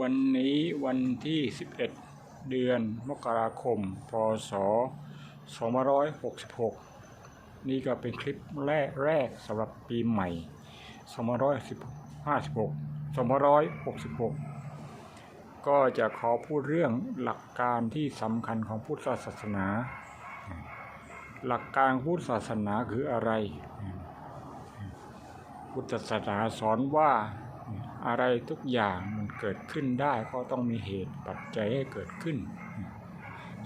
วันนี้วันที่ 11 เดือนมกราคม พศ 2566 นี่ก็เป็นคลิปแรกแรกสำหรับปีใหม่ 2556 2566 ก็จะขอพูดเรื่องหลักการที่สำคัญของพุทธศาสนา หลักการพุทธศาสนาคืออะไร พุทธศาสนาสอนว่า อะไรทุกอย่างมันเกิดขึ้นได้ก็ต้องมีเหตุปัจจัยให้เกิดขึ้น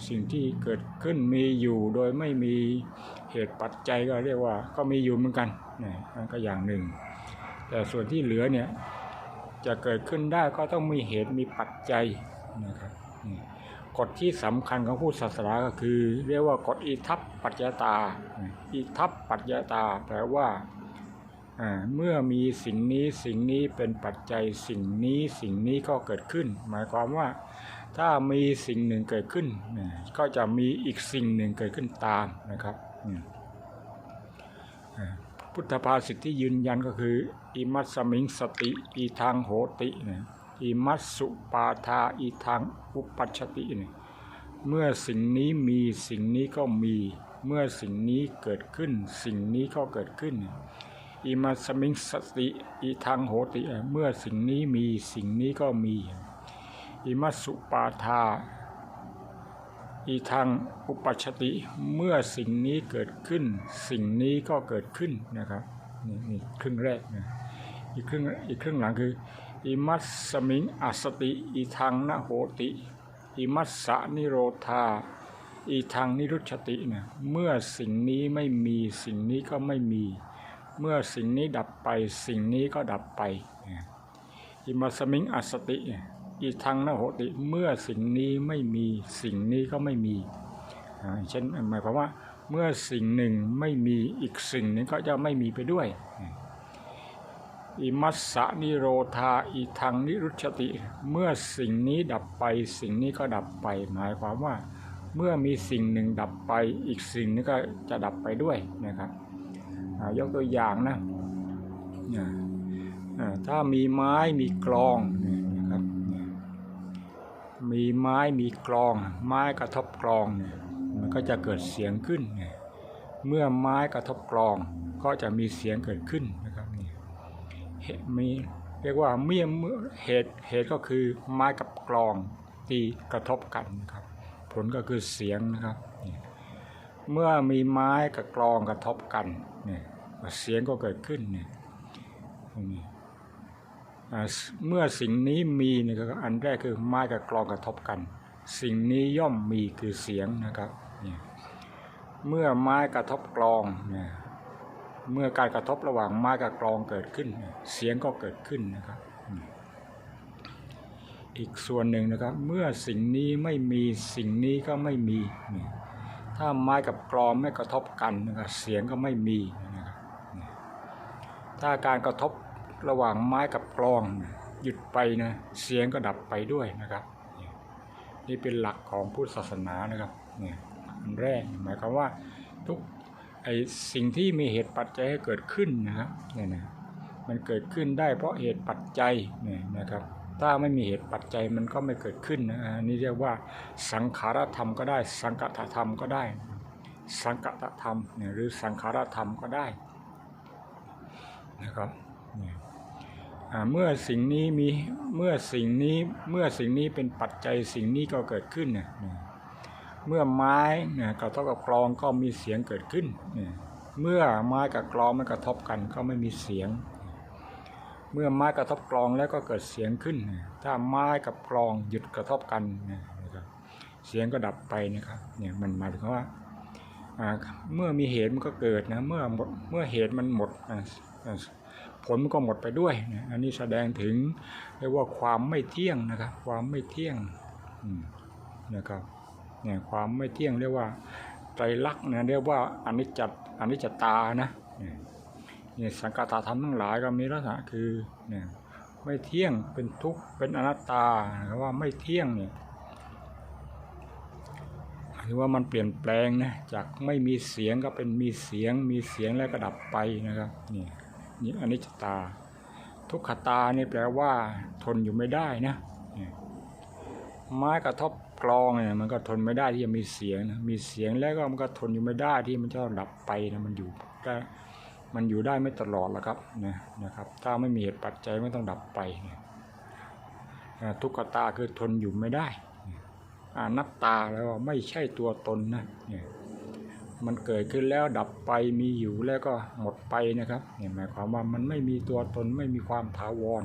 สิ่งที่เกิดขึ้นมีอยู่โดยไม่มีเหตุปัจจัยก็เรียกว่าก็มีอยู่เหมือนกันนะนั่นก็อย่างหนึ่ง แต่ส่วนที่เหลือเนี่ยจะเกิดขึ้นได้ก็ต้องมีเหตุมีปัจจัยนะครับกฎที่สำคัญของพุทธศาสนาก็คือ เรียกว่ากฎอิทัปปัจจตา อิทัปปัจจตาแปลว่า เมื่อมีสิ่งนี้สิ่งนี้เป็นปัจจัยสิ่งนี้สิ่งนี้ก็เกิดขึ้น หมายความว่าถ้ามีสิ่งหนึ่งเกิดขึ้น ก็จะมีอีกสิ่งหนึ่งเกิดขึ้นตามนะครับพุทธภาษิตที่ยืนยันก็คืออิมัสสมิงสติอีทางโหตินะอิมัสสุปาทาอีทางอุปัชติเมื่อสิ่งนี้มีสิ่งนี้ก็มี เมื่อสิ่งนี้เกิดขึ้น สิ่งนี้ก็เกิดขึ้น อิมัสมิงสติอีทางโหติเมื่อสิ่งนี้มีสิ่งนี้ก็มี อิมัสุปาทาอีทางอุปัชติเมื่อสิ่งนี้เกิดขึ้น สิ่งนี้ก็เกิดขึ้นนะครับนี่นี่ครึ่งแรกนะอีกครึ่งอีกครึ่งหลังคืออิมัสสมิงอัสติอีทางนโหติอิมัสสะนิโรธาอีทางนิรุชชตินะเมื่อสิ่งนี้ไม่มีสิ่งนี้ก็ไม่มี เมื่อสิ่งนี้ดับไปสิ่งนี้ก็ดับไปอิมัสมิงอัสติ อีทางนโหติเมื่อสิ่งนี้ไม่มีสิ่งนี้ก็ไม่มีเช่นหมายความว่าเมื่อสิ่งหนึ่งไม่มีอีกสิ่งหนึ่งก็จะไม่มีไปด้วยอิมัสสะนิโรธาอีทางนิรุชติ เมื่อสิ่งนี้ดับไปสิ่งนี้ก็ดับไป หมายความว่า เมื่อมีสิ่งหนึ่งดับไปอีกสิ่งนึงก็จะดับไปด้วยนะครับ ยกตัวอย่างนะถ้ามีไม้มีกลองนะครับมีไม้มีกลอง ไม้กระทบกลองมันก็จะเกิดเสียงขึ้น เมื่อไม้กระทบกลองก็จะมีเสียงเกิดขึ้นนะครับเหตุมีเรียกว่าเมื่อเหตุเหตุก็คือไม้กับกลองตีกระทบกันนะครับ ผลก็คือเสียงนะครับ เมื่อมีไม้กับกลองกระทบกัน เสียงก็เกิดขึ้นเนี่ยตรงนี้เมื่อสิ่งนี้มีนี่ก็อันแรกคือไม้กับกลองกระทบกัน สิ่งนี้ย่อมมีคือเสียงนะครับเนี่ยเมื่อไม้กระทบกลองเนี่ยเมื่อการกระทบระหว่างไม้กับกลองเกิดขึ้น เสียงก็เกิดขึ้นนะครับ อีกส่วนหนึ่งนะครับ เมื่อสิ่งนี้ไม่มีสิ่งนี้ก็ไม่มี ถ้าไม้กับกลองไม่กระทบกันนะครับเสียงก็ไม่มีนะ ถ้าการกระทบระหว่างไม้กับกลองหยุดไปนะเสียงก็ดับไปด้วยนะครับ นี่เป็นหลักของพุทธศาสนานะครับเนี่อันแรกหมายความว่าทุกไอสิ่งที่มีเหตุปัจจัยให้เกิดขึ้นนะครับเนี่ยนะมันเกิดขึ้นได้เพราะเหตุปัจจัยเนี่ยนะครับ ถ้าไม่มีเหตุปัจจัยมันก็ไม่เกิดขึ้นนะนนี้เรียกว่าสังขารธรรมก็ได้ สังกัตธรรมก็ได้ สังกัตธรรมเนี่ยหรือสังขารธรรมก็ได้ นะครับเมื่อสิ่งนี้มีเมื่อสิ่งนี้เมื่อสิ่งนี้เป็นปัจจัยสิ่งนี้ก็เกิดขึ้นเนี่ยเมื่อไม้นี่ยกระทบกับกลองก็มีเสียงเกิดขึ้นเนี่ยเมื่อไม้กับกลองไม่กระทบกันก็ไม่มีเสียง เมื่อไม้กระทบกลองแล้วก็เกิดเสียงขึ้น ถ้าไม้กับกลองหยุดกระทบกันเนี่ยนะครับเสียงก็ดับไปนะครับเนี่ยมันหมายถึงว่า เมื่อมีเหตุมันก็เกิดนะเมื่อหมดเมื่อเหตุมันหมดผลมันก็หมดไปด้วยนะอันนี้แสดงถึงเรียกว่าความไม่เที่ยงนะครับ ความไม่เที่ยงนะครับเนี่ยความไม่เที่ยงเรียกว่าไตรลักษณ์นะเรียกว่าอนิจจอนิจจตานะเนี่ยสังกัตธรรมทั้งหลายก็มีลักษณะคือเนี่ยไม่เที่ยงเป็นทุกข์เป็นอนัตตานะครับว่าไม่เที่ยงเนี่ย หรือว่ามันเปลี่ยนแปลงนะจากไม่มีเสียงก็เป็นมีเสียงมีเสียงแล้วก็ดับไปนะครับนี่นี่อนิจจตา ทุกขตานี่แปลว่า ทนอยู่ไม่ได้นะนี่ไม้กระทบกลองเนี่ยมันก็ทนไม่ได้ที่จะมีเสียงนะมีเสียงแล้วก็มันก็ทนอยู่ไม่ได้ที่มันจะดับไปนะมันอยู่ได้มันอยู่ได้ไม่ตลอดหรอกครับนะนะครับ ถ้าไม่มีเหตุปัจจัยไม่ต้องดับไปนี่ยอ่าทุกขตาคือทนอยู่ไม่ได้ อนัตตาแล้วว่าไม่ใช่ตัวตนนะเนี่ยมันเกิดขึ้นแล้วดับไปมีอยู่แล้วก็หมดไปนะครับเนี่ยหมายความว่ามันไม่มีตัวตนไม่มีความถาวร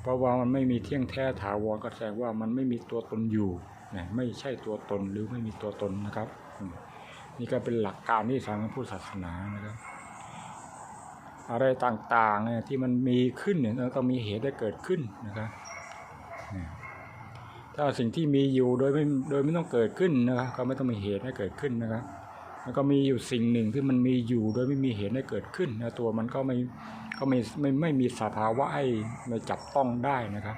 เพราะว่ามันไม่มีเที่ยงแท้ถาวรก็แสดงว่ามันไม่มีตัวตนอยู่นะไม่ใช่ตัวตนหรือไม่มีตัวตนนะครับ นี่ก็เป็นหลักการที่ทางพุทธศาสนานะครับ อะไรต่างๆเนี่ยที่มันมีขึ้นเนี่ยต้องมีเหตุได้เกิดขึ้นนะครับ ถ้าสิ่งที่มีอยู่โดยไม่โดยไม่ต้องเกิดขึ้นนะครับก็ไม่ต้องมีเหตุให้เกิดขึ้นนะครับแล้วก็มีอยู่สิ่งหนึ่งที่มันมีอยู่โดยไม่มีเหตุให้เกิดขึ้นนะตัวมันก็ไม่ก็ไม่ไม่ไม่มีสภาวะให้มาจับต้องได้นะครับ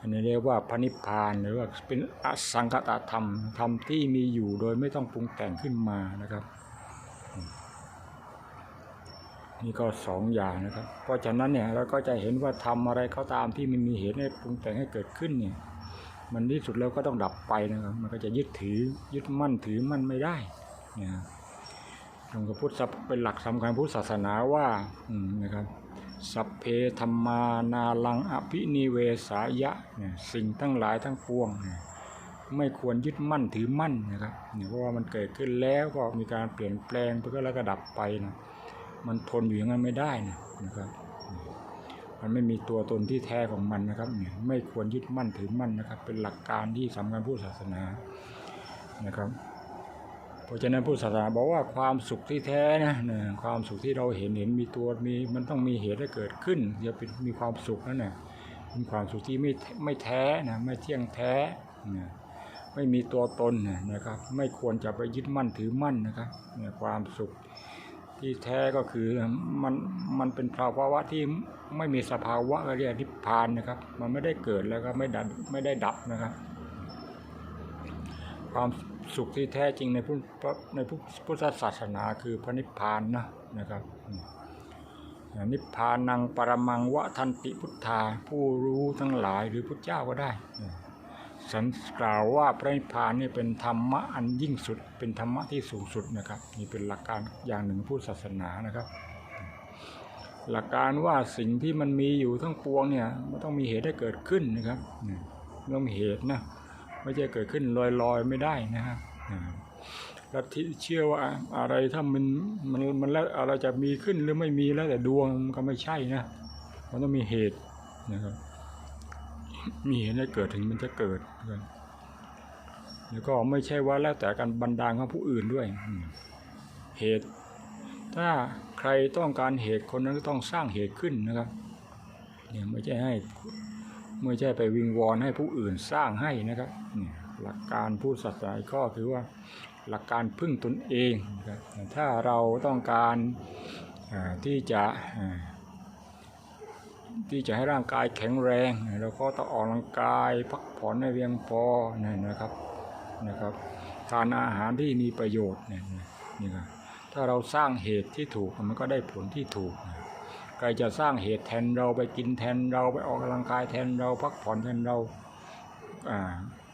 อันนี้เรียกว่าพระนิพพานหรือว่าเป็นอสังคตธรรมธรรมที่มีอยู่โดยไม่ต้องปรุงแต่งขึ้นมานะครับ นี่ก็สองอย่างนะครับ เพราะฉะนั้นเนี่ยเราก็จะเห็นว่าทำอะไรก็ตามที่มันมีเหตุให้ปรุงแต่งให้เกิดขึ้นเนี่ย มันที่สุดแล้วก็ต้องดับไปนะครับ มันก็จะยึดถือยึดมั่นถือมั่นไม่ได้เนี่ยหลวงพ่อพุทธเป็นหลักสำคัญพุทธศาสนาว่าอืนะครับสัพเพธรรมานาลังอภินิเวสายะเนี่ยสิ่งทั้งหลายทั้งปวงเนี่ยไม่ควรยึดมั่นถือมั่นนะครับเนี่ยเพราะว่ามันเกิดขึ้นแล้วก็มีการเปลี่ยนแปลงไปก็แล้วก็ดับไปนะ มันทนอยู่อย่างนั้นไม่ได้นะนะครับ มันไม่มีตัวตนที่แท้ของมันนะครับเนี่ยไม่ควรยึดมั่นถือมั่นนะครับ เป็นหลักการที่สำคัญพุทธศาสนานะครับ เพราะฉะนั้นพุทธศาสนาบอกว่าความสุขที่แท้นะเนี่ยความสุขที่เราเห็นเห็นมีตัวมีมันต้องมีเหตุให้เกิดขึ้นจะเป็นมีความสุขนั่นน่ะเป็นความสุขที่ไม่ไม่แท้นะไม่เที่ยงแท้นะไม่มีตัวตนนะนะครับ ไม่ควรจะไปยึดมั่นถือมั่นนะครับเนี่ยความสุข ที่แท้ก็คือมันมันเป็นภาวะที่ไม่มีสภาวะเรียกนิพพานนะครับ มันไม่ได้เกิดแล้วก็ไม่ดับไม่ได้ดับนะครับ ความสุขที่แท้จริงในพุทธในพุทธศาสนาคือพระนิพพานนะนะครับอนิพพานังปรมังวะทันติพุทธาผู้รู้ทั้งหลายหรือพุทธเจ้าก็ได้ สันกล่าวว่าพระนิพพานนี่เป็นธรรมะอันยิ่งสุด เป็นธรรมะที่สูงสุดนะครับนี่เป็นหลักการอย่างหนึ่งพุทธศาสนานะครับ หลักการว่าสิ่งที่มันมีอยู่ทั้งปวงเนี่ยมันต้องมีเหตุให้เกิดขึ้นนะครับต้องมีเหตุนะไม่ใช่เกิดขึ้นลอยๆไม่ได้นะครับลัทธิเชื่อว่าอะไรถ้ามันมันมันแล้วอะไรจะมีขึ้นหรือไม่มีแล้วแต่ดวงมันก็ไม่ใช่นะ มันต้องมีเหตุนะครับ มีเหตุให้เกิดถึงมันจะเกิดแล้วก็ไม่ใช่ว่าแล้วแต่การบันดาลของผู้อื่นด้วย เหตุ ถ้าใครต้องการเหตุคนนั้นก็ต้องสร้างเหตุขึ้นนะครับเนี่ยไม่ใช่ให้ไม่ใช่ไปวิงวอนให้ผู้อื่นสร้างให้นะครับเนี่ยหลักการพูดศาสนาอีกข้อคือว่าหลักการพึ่งตนเอง ถ้าเราต้องการที่จะ ที่จะให้ร่างกายแข็งแรงเราก็ต้องออกกำลังกายพักผ่อนให้เพียงพอนะนะครับนะครับ ทานอาหารที่มีประโยชน์นี่นี่ครับถ้าเราสร้างเหตุที่ถูกมันก็ได้ผลที่ถูกใครจะสร้างเหตุแทนเราไปกินแทนเราไปออกกำลังกายแทนเราพักผ่อนแทนเราอ่า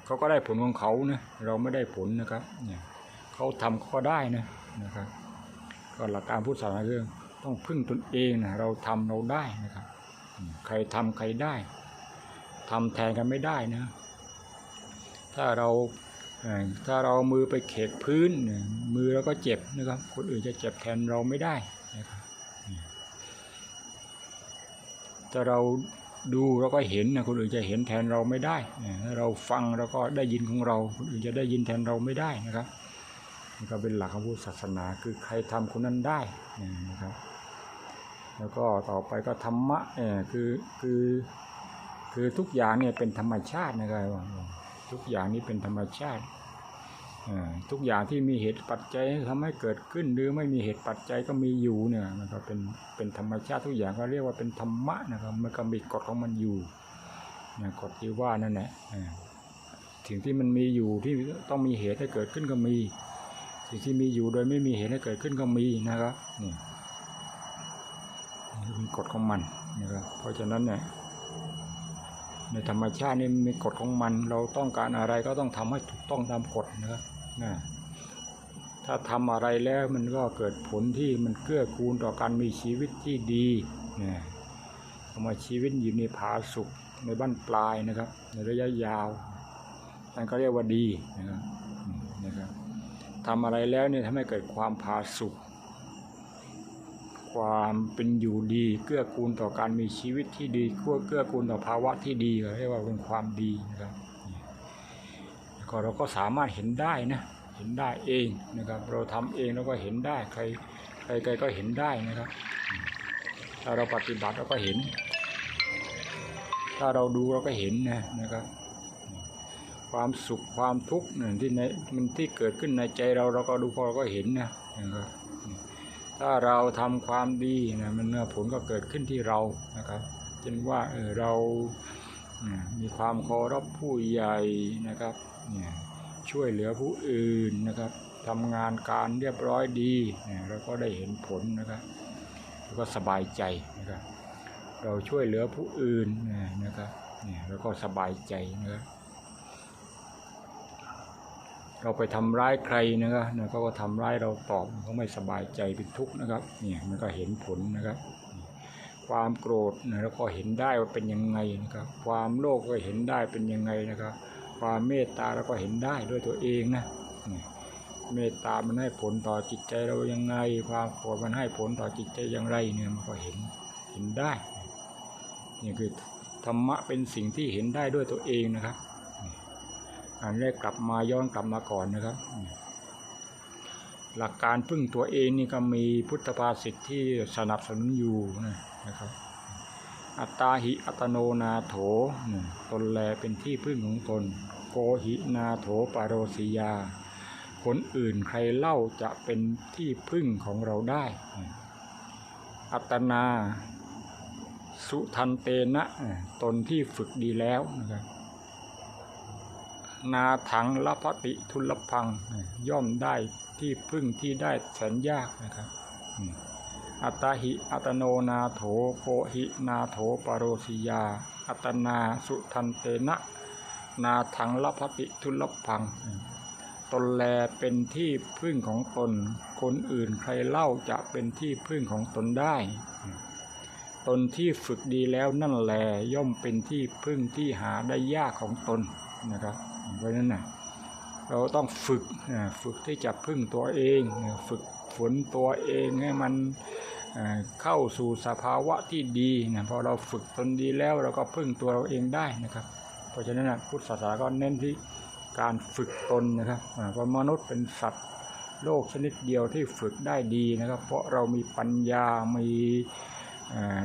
เขาก็ได้ผลของเขานะเราไม่ได้ผลนะครับเนี่ยเขาทำก็ได้นะนะครับ ก็หลักการพุทธศาสนาคืองต้องพึ่งตนเองนะเราทำเราได้นะครับ ใครทำใครได้ทำแทนกันไม่ได้นะ ถ้าเราถ้าเรามือไปเขกพื้น มือเราก็เจ็บนะครับ คนอื่นจะเจ็บแทนเราไม่ได้นะครับถ้าเราดูเราก็เห็นนะคนอื่นจะเห็นแทนเราไม่ได้เนี่ยถ้าเราฟังเราก็ได้ยินของเราคนอื่นจะได้ยินแทนเราไม่ได้นะครับนี่ก็เป็นหลักของพุทธศาสนาคือใครทำคนนั้นได้นะครับ แล้วก็ต่อไปก็ธรรมะเนี่ยคือคือคือทุกอย่างเนี่ยเป็นธรรมชาตินะครับทุกอย่างนี้เป็นธรรมชาติทุกอย่างที่มีเหตุปัจจัยทำให้เกิดขึ้น หรือไม่มีเหตุปัจจัยก็มีอยู่เนี่ยมันก็เป็นเป็นธรรมชาติทุกอย่างก็เรียกว่าเป็นธรรมะนะครับมันก็มีกฎของมันอยู่นะกฎที่ว่านั่นแหละสิ่งที่มันมีอยู่ที่ต้องมีเหตุให้เกิดขึ้นก็มี สิ่งที่มีอยู่โดยไม่มีเหตุให้เกิดขึ้นก็มีนะครับนี่มี มีกฎของมันนะครับเพราะฉะนั้นเนี่ยในธรรมชาตินี่มีกฎของมัน เราต้องการอะไรก็ต้องทำให้ถูกต้องตามกฎนะครับนะถ้าทำอะไรแล้วมันก็เกิดผลที่มันเกื้อกูลต่อการมีชีวิตที่ดีนะทำมาชีวิตอยู่ในผาสุขในบ้านปลายนะครับ ในระยะยาวนั่นก็เรียกว่าดีนะครับนะครับทำอะไรแล้วเนี่ยทำให้เกิดความผาสุข ความเป็นอยู่ดีเกื้อกูลต่อการมีชีวิตที่ดีเกื้อเกื้อกูลต่อภาวะที่ดีเรียกว่าเป็นความดีนะครับแล้วก็เราก็สามารถเห็นได้นะเห็นได้เองนะครับ เราทำเองเราก็เห็นได้ใครใครใครก็เห็นได้นะครับ ถ้าเราปฏิบัติเราก็เห็น ถ้าเราดูเราก็เห็นนะนะครับความสุขความทุกข์เนี่ยที่ในมันที่เกิดขึ้นในใจเราเราก็ดูพอเราก็เห็นนะนะครับ ถ้าเราทำความดีนะมันเนื้อผลก็เกิดขึ้นที่เรานะครับเช่นว่าเออเรามีความเคารพผู้ใหญ่นะครับเนี่ยช่วยเหลือผู้อื่นนะครับทำงานการเรียบร้อยดีเนี่ยเราก็ได้เห็นผลนะครับแล้วก็สบายใจนะครับ เราช่วยเหลือผู้อื่นนะครับเนี่ยแล้วก็สบายใจนะครับ เราไปทำร้ายใครนะครับเนี่ยเขาก็ทำร้ายเราตอบเขาไม่สบายใจเป็นทุกข์นะครับเนี่ยมันก็เห็นผลนะครับ ความโกรธเนี่ยเราก็เห็นได้ว่าเป็นยังไงนะครับ ความโลภก็เห็นได้เป็นยังไงนะครับ ความเมตตาเราก็เห็นได้ด้วยตัวเองนะเนี่ยเมตตามันให้ผลต่อจิตใจเรายังไง ความโกรธมันให้ผลต่อจิตใจอย่างไรเนี่ยมันก็เห็นเห็นได้นี่คือธรรมะเป็นสิ่งที่เห็นได้ด้วยตัวเองนะครับ อันแรกกลับมาย้อนกลับมาก่อนนะครับ หลักการพึ่งตัวเองนี่ก็มีพุทธภาษิตที่สนับสนุนอยู่นะครับ อัตตาหิอัตโนนาโถตนแลเป็นที่พึ่งของตน โกหินาโถปารโรสิยา คนอื่นใครเล่าจะเป็นที่พึ่งของเราได้ อัตนา สุทันเตนะ ตนที่ฝึกดีแล้วนะครับ นาถังละพติทุลพัง ย่อมได้ที่พึ่งที่ได้แสนยากนะครับ อัตาหิ อัตโนนาโถโกหินาโถปรโรสิยา อัตนาสุทันเตนะ นาถังละพติทุลพัง ตนแลเป็นที่พึ่งของตน คนอื่นใครเล่าจะเป็นที่พึ่งของตนได้ตนที่ฝึกดีแล้วนั่นแหลย่อมเป็นที่พึ่งที่หาได้ยากของตนนะครับ เพราะนั้นนะเราต้องฝึกฝึกที่จะพึ่งตัวเอง ฝึกฝนตัวเองให้มันเข้าสู่สภาวะที่ดีนะพอเราฝึกตนดีแล้วเราก็พึ่งตัวเราเองได้นะครับ เพราะฉะนั้นนะพุทธศาสนาก็เน้นที่การฝึกตนนะครับเพราะมนุษย์เป็นสัตว์โลกชนิดเดียวที่ฝึกได้ดีนะครับ เพราะเรามีปัญญา มี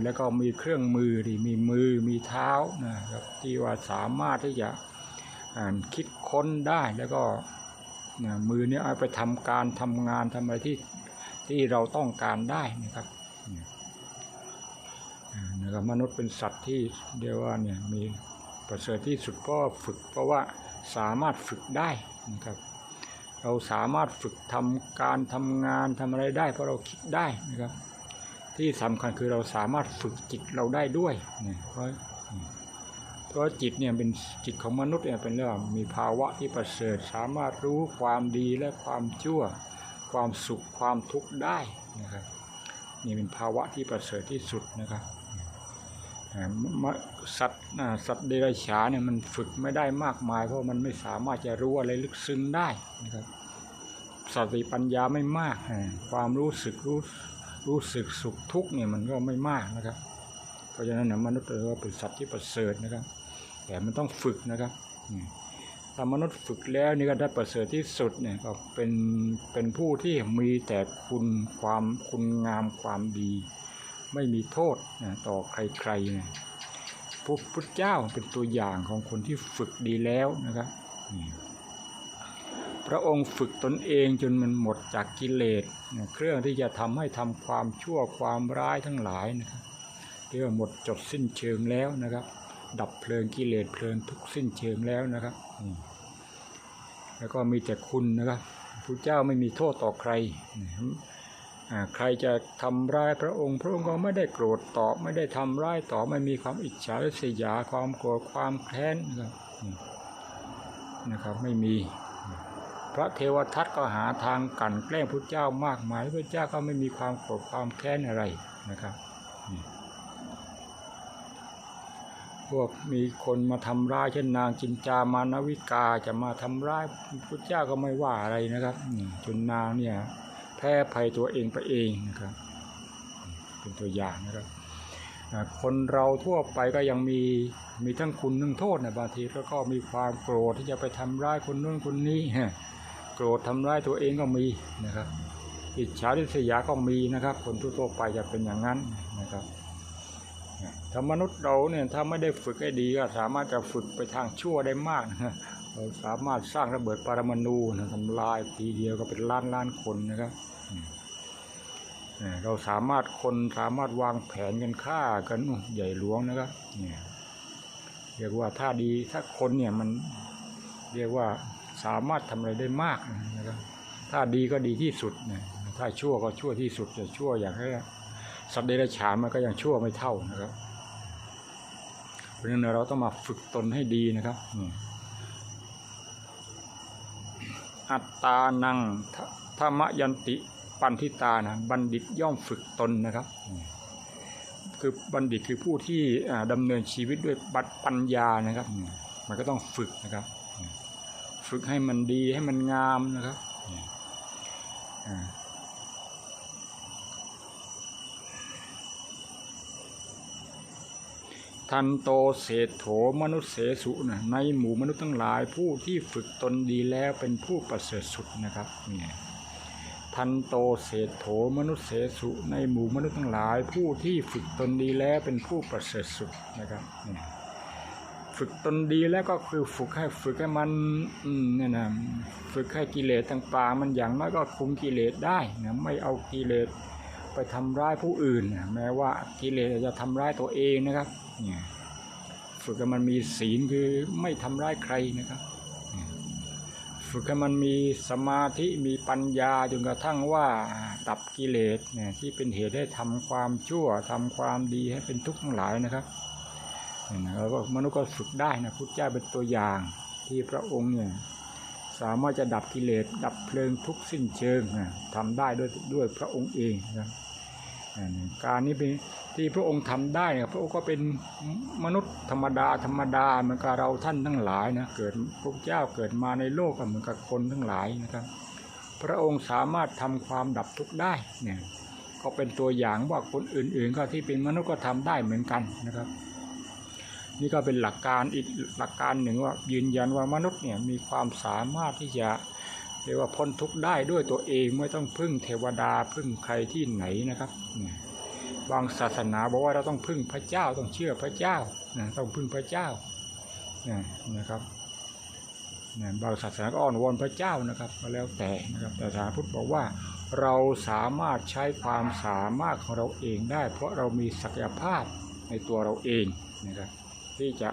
แล้วก็มีเครื่องมือที่มีมือมีเท้านะครับที่ว่าสามารถที่จะ คิดค้นได้แล้วก็มือเนี้เอาไปทำการทำงานทำอะไรที่ที่เราต้องการได้นะครับนะครับมนุษย์เป็นสัตว์ที่เรียกว่าเนี่ยมีประเสริฐที่สุดก็ฝึก เพราะว่าสามารถฝึกได้นะครับ เราสามารถฝึกทำการทำงานทำอะไรได้ เพราะเราคิดได้นะครับ ที่สำคัญคือเราสามารถฝึกจิตเราได้ด้วยเนี่ยเพราะ เพราะจิตเนี่ยเป็นจิตของมนุษย์เนี่ยเป็นเรื่องมีภาวะที่ประเสริฐสามารถรู้ความดีและความชั่ว ความสุขความทุกข์ได้นะครับนี่เป็นภาวะที่ประเสริฐที่สุดนะครับสัตว์สัตว์เดรัจฉานเนี่ยมันฝึกไม่ได้มากมาย เพราะมันไม่สามารถจะรู้อะไรลึกซึ้งได้นะครับสติปัญญาไม่มาก ความรู้สึกรู้รู้สึกสุขทุกข์เนี่ยมันก็ไม่มากนะครับ เพราะฉะนั้นนะมนุษย์เราเป็นสัตว์ที่ประเสริฐนะครับ แต่มันต้องฝึกนะครับถ้ามนุษย์ฝึกแล้วนี่ก็ได้ประเสริฐที่สุดเนี่ยก็เป็นเป็นผู้ที่มีแต่คุณความคุณงามความดี ไม่มีโทษนะต่อใครๆนะพระพุทธเจ้าเป็นตัวอย่างของคนที่ฝึกดีแล้วนะครับพระองค์ฝึกตนเองจนมันหมดจากกิเลสนะเครื่องที่จะทำให้ทำความชั่วความร้ายทั้งหลายนะครับเรียกว่าหมดจดสิ้นเชิงแล้วนะครับ ดับเพลิงกิเลสเพลิงทุกสิ้นเชิงแล้วนะครับแล้วก็มีแต่คุณนะครับพระเจ้าไม่มีโทษต่อใครใครจะทำร้ายพระองค์ พระองค์ก็ไม่ได้โกรธตอบไม่ได้ทำร้ายตอบไม่มีความอิจฉาริษยาความโกรธความแค้นนะครับนะครับไม่มี พระเทวทัตก็หาทางกันแกล้งพระเจ้ามากมายพระเจ้าก็ไม่มีความโกรธความแค้นอะไรนะครับนี่ พวกมีคนมาทำร้ายเช่นนางจินจามานวิกาจะมาทำร้ายพระเจ้าก็ไม่ว่าอะไรนะครับจนนางเนี่ยแพ้ภัยตัวเองไปเองนะครับ เป็นตัวอย่างนะครับคนเราทั่วไปก็ยังมีมีทั้งคุณทั้งโทษนะบางทีแล้วก็มีความโกรธที่จะไปทำร้ายคนนู้นคนนี้โกรธทำร้ายตัวเองก็มีนะครับ อิจฉาริษยาก็มีนะครับ คนทั่วไปจะเป็นอย่างนั้นนะครับ ถ้ามนุษย์เราเนี่ยถ้าไม่ได้ฝึกให้ดีก็สามารถจะฝึกไปทางชั่วได้มากนะเราสามารถสร้างระเบิดปรมาณูนะทำลายทีเดียวก็เป็นล้านล้านๆคนนะครับเอ่อเราสามารถคนสามารถวางแผนกันฆ่ากันอู้ใหญ่หลวงนะครับเนี่ยเรียกว่าถ้าดีถ้าคนเนี่ยมันเรียกว่าสามารถทำอะไรได้มากนะครับถ้าดีก็ดีที่สุดนะถ้าชั่วก็ชั่วที่สุดแต่ชั่วอย่างแค่ สัตว์เดรัจฉานมันก็ยังชั่วไม่เท่านะครับเพราะฉะนั้นเราต้องมาฝึกตนให้ดีนะครับอัตตานังธรรมยันติปันทิตานะบัณฑิตย่อมฝึกตนนะครับ คือบัณฑิตคือผู้ที่อ่าดำเนินชีวิตด้วยบัตปัญญานะครับ มันก็ต้องฝึกนะครับ ฝึกให้มันดีให้มันงามนะครับอ่า ทันโตเศรษโถมนุษย์เสสุนะในหมู่มนุษย์ทั้งหลายผู้ที่ฝึกตนดีแล้วเป็นผู้ประเสริฐสุดนะครับเนี่ยทันโตเศรษโถมนุษย์เสสุในหมู่มนุษย์ทั้งหลาย ผู้ที่ฝึกตนดีแล้วเป็นผู้ประเสริฐสุดนะครับเนี่ยฝึกตนดีแล้วก็คือฝึกให้ฝึกให้มันเนี่ยนะฝึกให้กิเลสต่างๆมันอย่างน้อยก็คุมกิเลสได้นะไม่เอากิเลส ไปทำร้ายผู้อื่นนะแม้ว่ากิเลสจะทำร้ายตัวเองนะครับเนี่ยฝึกให้มันมีศีลคือไม่ทำร้ายใครนะครับฝึกให้มันมีสมาธิมีปัญญาจนกระทั่งว่าดับกิเลสเนี่ยที่เป็นเหตุให้ทำความชั่วทำความดีให้เป็นทุกข์ทั้งหลายนะครับเนี่ยนะแล้วก็มนุษย์ก็ฝึกได้นะพุทธเจ้าเป็นตัวอย่างที่พระองค์เนี่ย สามารถจะดับกิเลสดับเพลิงทุกสิ้นเชิงนะทำได้ด้วยด้วยพระองค์เองนะการนี้เป็นที่พระองค์ทำได้พระองค์ก็เป็นมนุษย์ธรรมดาธรรมดาเหมือนกับเราท่านทั้งหลายนะเกิดพระเจ้าเกิดมาในโลกเหมือนกับคนทั้งหลายนะครับ พระองค์สามารถทำความดับทุกข์ได้เนี่ยก็เป็นตัวอย่างว่าคนอื่นๆ ก็ที่เป็นมนุษย์ก็ทำได้เหมือนกันนะครับ นี่ก็เป็นหลักการอีกหลักการหนึ่งว่ายืนยันว่ามนุษย์เนี่ยมีความสามารถที่จะเรียกว่าพ้นทุกข์ได้ด้วยตัวเองไม่ต้องพึ่งเทวดาพึ่งใครที่ไหนนะครับบางศาสนาบอกว่าเราต้องพึ่งพระเจ้าต้องเชื่อพระเจ้าต้องพึ่งพระเจ้านะครับบางศาสนาก็อ้อนวอนพระเจ้านะครับก็แล้วแต่นะครับแต่ศาสนาพุทธบอกว่า เราสามารถใช้ความสามารถของเราเองได้ เพราะเรามีศักยภาพในตัวเราเองนะครับ ที่จะ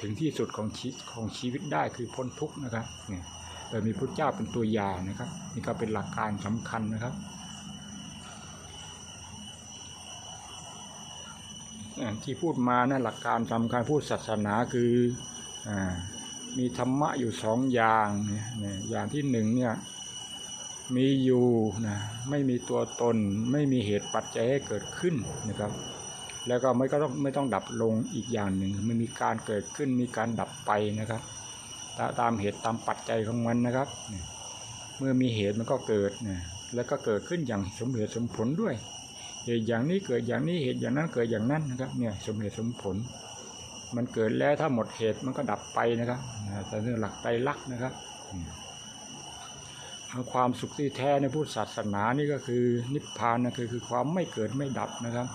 ถึงที่สุดของชีของชีวิตได้คือพ้นทุกข์นะครับเนี่ยโดยมีพระเจ้าเป็นตัวอย่างนะครับ นี่ก็เป็นหลักการสำคัญนะครับที่พูดมานะหลักการสำคัญพูดศาสนาคืออมีธรรมะอยู่สองอย่างเนี่ยอย่างที่หนึ่งเนี่ยมีอยู่นะไม่มีตัวตนไม่มีเหตุปัจจัยให้เกิดขึ้นนะครับ แล้วก็ไม่ก็ต้องไม่ต้องดับลงอีกอย่างหนึ่งไม่มีการเกิดขึ้นมีการดับไปนะครับตาตามเหตุตามปัจจัยของมันนะครับ เมื่อมีเหตุมันก็เกิดนี่ยแล้วก็เกิดขึ้นอย่างสมเหตุสมผลด้วย เหตุอย่างนี้เกิดอย่างนี้เหตุอย่างนั้นเกิดอย่างนั้นนะครับเนี่ยสมเหตุสมผล มันเกิดแล้วถ้าหมดเหตุมันก็ดับไปนะครับแต่เรื่องหลักไตรลักษณ์นะครับความสุขที่แท้ในพุทธศาสนานี่ก็คือนิพพานนะคือคือความไม่เกิดไม่ดับนะครับ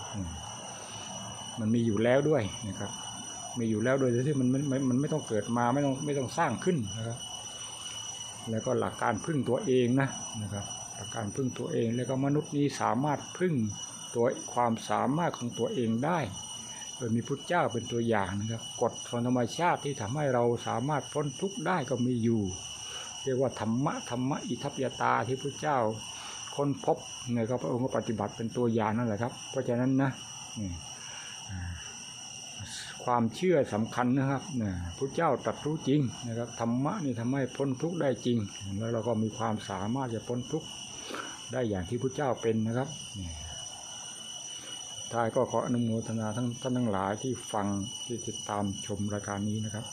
มันมีอยู่แล้วด้วยนะครับ มีอยู่แล้วโดยที่มันมันมันมันไม่ต้องเกิดมาไม่ต้องไม่ต้องสร้างขึ้นนะครับ แล้วก็หลักการพึ่งตัวเองนะนะครับ หลักการพึ่งตัวเองแล้วก็มนุษย์นี้สามารถพึ่งตัวความสามารถของตัวเองได้ โดยมีพุทธเจ้าเป็นตัวอย่างนะครับกฎของธรรมชาติที่ทำให้เราสามารถพ้นทุกข์ได้ก็มีอยู่ เรียกว่าธรรมะธรรมะอิทัปยตาที่พุทธเจ้าค้นพบเนี่ยก็พระองค์ก็ปฏิบัติเป็นตัวอย่างนั่นแหละครับ เพราะฉะนั้นนะนี่ ความเชื่อสำคัญนะครับนะพระเจ้าตรัสรู้จริงนะครับธรรมะนี่ทำให้พ้นทุกข์ได้จริง แล้วเราก็มีความสามารถจะพ้นทุกข์ได้อย่างที่พระเจ้าเป็นนะครับท้ายก็ขออนุโมทนาทั้งท่านทั้งหลายที่ฟังที่ติดตามชมรายการนี้นะครับ